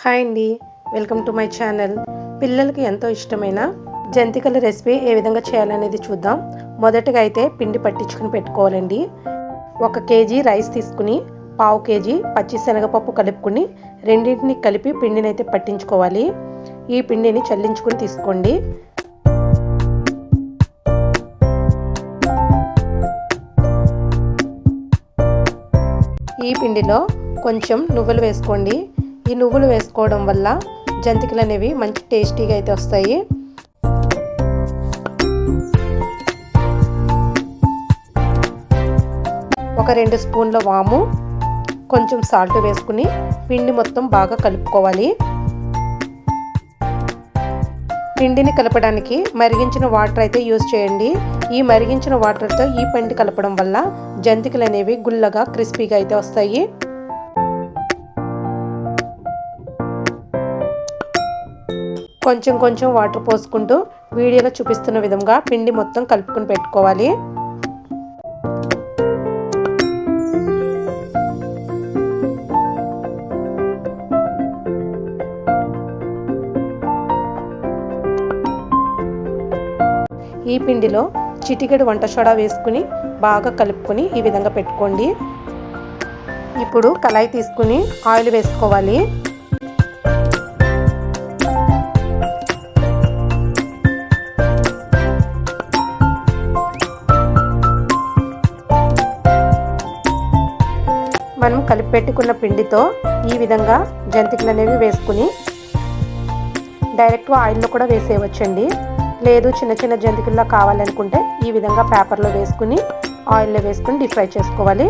Hi అండి. Welcome to my channel. పిల్లలకి ఎంతో ఇష్టమైన? జంతికల రెసిపీ ఏ విధంగా చేయాలనేది చూద్దాం. మొదటగా అయితే పిండి పట్టించుకుని పెట్టుకోవాలండి. ఒక కేజీ రైస్ తీసుకుని పావు కేజీ పచ్చి శనగపప్పు కలుపుకుని రెండింటిని కలిపి పిండిని అయితే పట్టించుకోవాలి. ఈ పిండిని చల్లించుకుని తీసుకోండి. ఈ పిండిలో కొంచెం నువ్వులు వేసుకోండి. ఈ నువ్వులు వేసుకోవడం వల్ల జంతికలు అనేవి మంచి టేస్టీగా అయితే వస్తాయి. ఒక రెండు స్పూన్ల వాము కొంచెం సాల్ట్ వేసుకుని పిండి మొత్తం బాగా కలుపుకోవాలి. పిండిని కలపడానికి మరిగించిన వాటర్ అయితే యూజ్ చేయండి. ఈ మరిగించిన వాటర్తో ఈ పిండి కలపడం వల్ల జంతికలు అనేవి గుల్లగా క్రిస్పీగా అయితే వస్తాయి. కొంచెం కొంచెం వాటర్ పోసుకుంటూ వీడియోలో చూపిస్తున్న విధంగా పిండి మొత్తం కలుపుకుని పెట్టుకోవాలి. ఈ పిండిలో చిటికెడు వంట సోడా వేసుకుని బాగా కలుపుకొని ఈ విధంగా పెట్టుకోండి. ఇప్పుడు కళాయి తీసుకుని ఆయిల్ వేసుకోవాలి. మనం కలిపి పెట్టుకున్న పిండితో ఈ విధంగా జంతికలు అనేవి వేసుకుని డైరెక్ట్గా ఆయిల్లో కూడా వేసేయవచ్చండి. లేదు చిన్న చిన్న జంతికల్లా కావాలనుకుంటే ఈ విధంగా పేపర్లో వేసుకుని ఆయిల్లో వేసుకుని డీప్ ఫ్రై చేసుకోవాలి.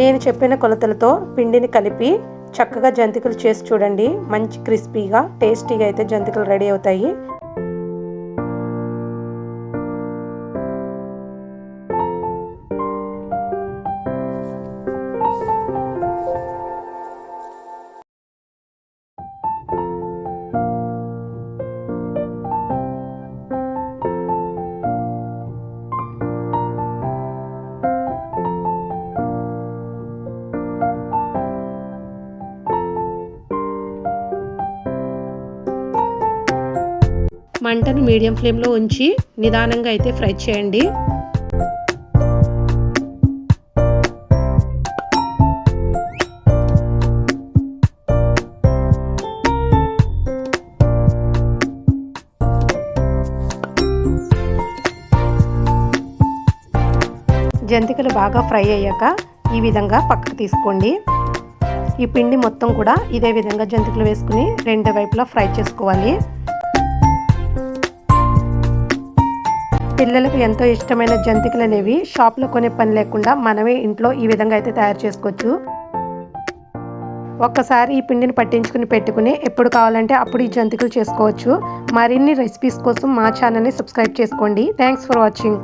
నేను చెప్పిన కొలతలతో పిండిని కలిపి చక్కగా జంతికలు చేసి చూడండి. మంచి క్రిస్పీగా టేస్టీగా అయితే జంతికలు రెడీ అవుతాయి. మంటను మీడియం ఫ్లేమ్లో ఉంచి నిదానంగా అయితే ఫ్రై చేయండి. జంతికలు బాగా ఫ్రై అయ్యాక ఈ విధంగా పక్కకు తీసుకోండి. ఈ పిండి మొత్తం కూడా ఇదే విధంగా జంతికలు వేసుకుని రెండు వైపులా ఫ్రై చేసుకోవాలి. పిల్లలకు ఎంతో ఇష్టమైన జంతికలు అనేవి షాప్లో కొనే పని లేకుండా మనమే ఇంట్లో ఈ విధంగా అయితే తయారు చేసుకోవచ్చు. ఒక్కసారి ఈ పిండిని పట్టించుకుని పెట్టుకుని ఎప్పుడు కావాలంటే అప్పుడు ఈ జంతికలు చేసుకోవచ్చు. మరిన్ని రెసిపీస్ కోసం మా ఛానల్ని సబ్స్క్రైబ్ చేసుకోండి. Thanks for watching